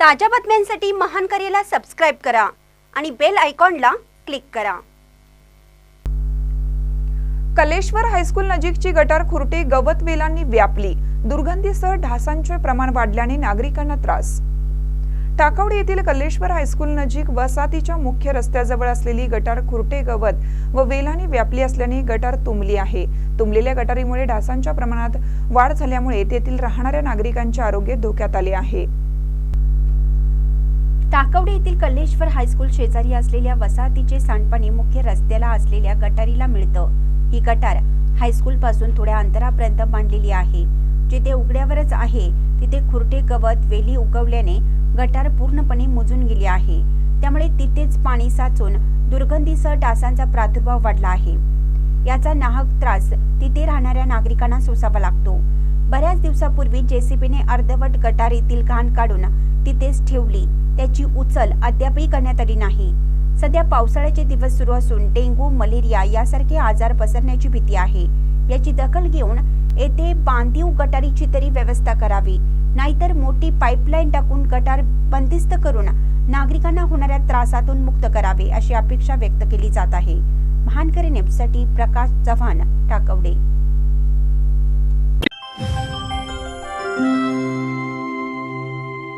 ताज्या बातम्यांसाठी महान करेला सबस्क्राईब करा आणि बेल आयकॉनला क्लिक करा. कलेश्वर हायस्कूल नजीकची गटार खुरटी गवत वेलांनी व्यापली. दुर्गंधीसह ढासांचे प्रमाण वाढल्याने नागरिकांना त्रास. टाकवड येथील कल्लेश्वर हायस्कूल नजीक वसाहतीच्या मुख्य रस्त्याजवळ असलेली गटार खुरटे गवत व वेलाने व्यापली असल्याने गटार तुंबली आहे. तुंबलेल्या गटारीमुळे ढासांच्या प्रमाणात वाढ झाल्यामुळे तेथील राहणाऱ्या नागरिकांचे आरोग्य धोक्यात आले आहे. टाकवडे येथील कल्लेश्वर हायस्कूल शेजारी असलेल्या वसाहतीचे सांडपाणी मुख्य रस्त्याला असलेल्या गटारीला मिळतं. ही गटार हायस्कूल पासून थोड्या अंतरापर्यंत मांडलेली आहे. जिथे उघड्यावरच आहे तिथे खुरटे गवत वेली उगवल्याने गटार पूर्णपणे मुजून गेली आहे. त्यामुळे तिथेच पाणी साचून दुर्गंधीसह डासांचा प्रादुर्भाव वाढला आहे. याचा नाहक त्रास तिथे राहणाऱ्या नागरिकांना सोसावा लागतो. पाच दिवसापूर्वी जेसीबीने अर्धवट गटारीतील घाण काढून तिथेच ठेवली. त्याची उचल अद्यापही करण्यात आली नाही. सध्या पावसाळ्याचे दिवस सुरू असून डेंग्यू मलेरिया यासारखे आजार पसरण्याची भीती आहे. याची दखल घेऊन येथे बांधीव गटारीची तरी व्यवस्था करावी. नाहीतर मोठी पाईपलाईन टाकून गटार बंदिस्त करून नागरिकांना होणाऱ्या त्रासातून मुक्त करावे अशी अपेक्षा व्यक्त केली जात आहे. महानकरी नेपसाठी प्रकाश चव्हाण टाकवडे.